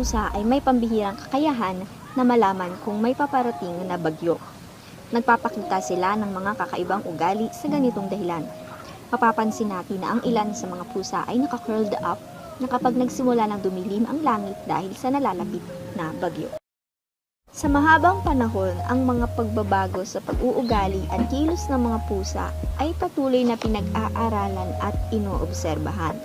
pusa ay may pambihirang kakayahan na malaman kung may paparating na bagyo. Nagpapakita sila ng mga kakaibang ugali sa ganitong dahilan. Mapapansin natin na ang ilan sa mga pusa ay naka-curled up na kapag nagsimula ng dumilim ang langit dahil sa nalalapit na bagyo. Sa mahabang panahon, ang mga pagbabago sa pag-uugali at kilos ng mga pusa ay patuloy na pinag-aaralan at inoobserbahan.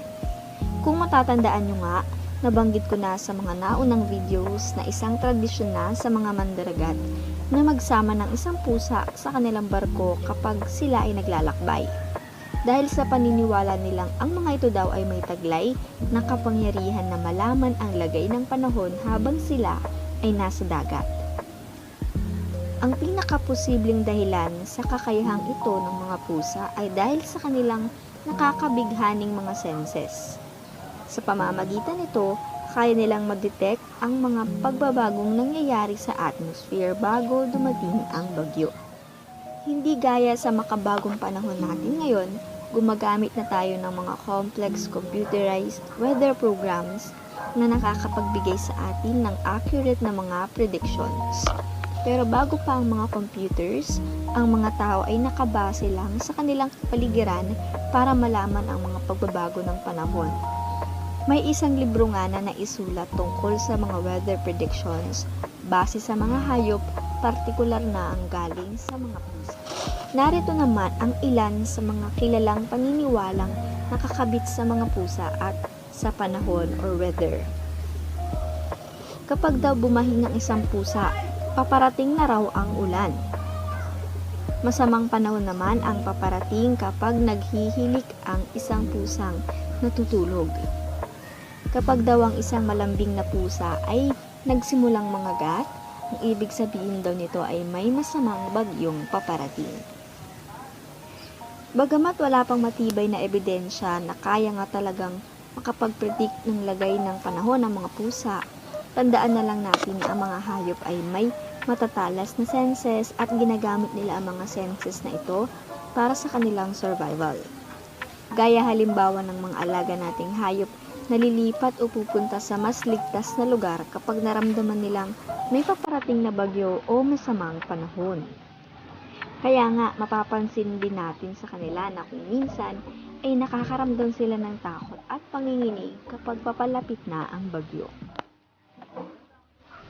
Kung matatandaan nyo nga, nabanggit ko na sa mga naunang videos na isang tradisyon na sa mga mandaragat na magsama ng isang pusa sa kanilang barko kapag sila ay naglalakbay. Dahil sa paniniwala nilang ang mga ito daw ay may taglay na kapangyarihan na malaman ang lagay ng panahon habang sila ay nasa dagat. Ang pinakaposibleng dahilan sa kakayahang ito ng mga pusa ay dahil sa kanilang nakakabighaning mga senses. Sa pamamagitan nito, kaya nilang mag-detect ang mga pagbabagong nangyayari sa atmosphere bago dumating ang bagyo. Hindi gaya sa makabagong panahon natin ngayon, gumagamit na tayo ng mga complex computerized weather programs na nakakapagbigay sa atin ng accurate na mga predictions. Pero bago pa ang mga computers, ang mga tao ay nakabase lang sa kanilang kapaligiran para malaman ang mga pagbabago ng panahon. May isang libro nga na naisulat tungkol sa mga weather predictions base sa mga hayop, partikular na ang galing sa mga pusa. Narito naman ang ilan sa mga kilalang paniniwalang nakakabit sa mga pusa at sa panahon or weather. Kapag daw bumahin ng isang pusa, paparating na raw ang ulan. Masamang panahon naman ang paparating kapag naghihilik ang isang pusang natutulog. Kapag daw ang isang malambing na pusa ay nagsimulang mangagat, ang ibig sabihin daw nito ay may masamang bagyong paparating. Bagamat wala pang matibay na ebidensya na kaya nga talagang makapag-predict ng lagay ng panahon ng mga pusa, tandaan na lang natin na ang mga hayop ay may matatalas na senses at ginagamit nila ang mga senses na ito para sa kanilang survival. Gaya halimbawa ng mga alaga nating hayop nalilipat o pupunta sa mas ligtas na lugar kapag naramdaman nilang may paparating na bagyo o masamang panahon. Kaya nga, mapapansin din natin sa kanila na kung minsan ay nakakaramdam sila ng takot at panginginig kapag papalapit na ang bagyo.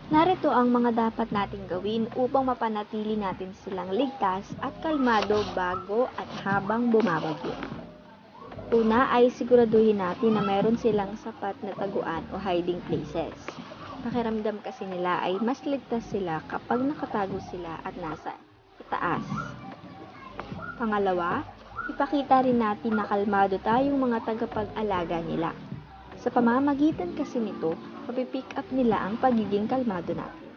Narito ang mga dapat nating gawin upang mapanatili natin silang ligtas at kalmado bago at habang bumabagyo. Una ay siguraduhin natin na meron silang sapat na taguan o hiding places. Pakiramdam kasi nila ay mas ligtas sila kapag nakatago sila at nasa itaas. Pangalawa, ipakita rin natin na kalmado tayong mga tagapag-alaga nila. Sa pamamagitan kasi nito, mapipick up nila ang pagiging kalmado natin.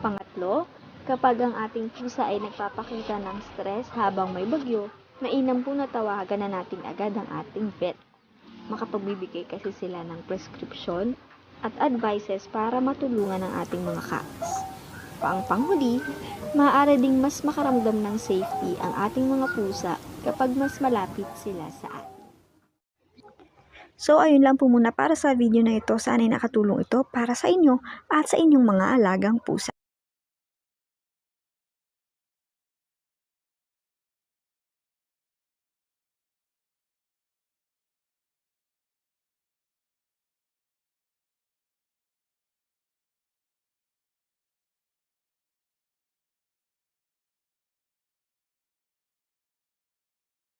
Pangatlo, kapag ang ating pusa ay nagpapakita ng stress habang may bagyo, mainam po na tawagan na natin agad ang ating vet. Makapagbibigay kasi sila ng prescription at advices para matulungan ang ating mga cats. Paang panghuli, maaari ding mas makaramdam ng safety ang ating mga pusa kapag mas malapit sila sa atin. So, ayun lang po muna para sa video na ito. Sana ay nakatulong ito para sa inyo at sa inyong mga alagang pusa.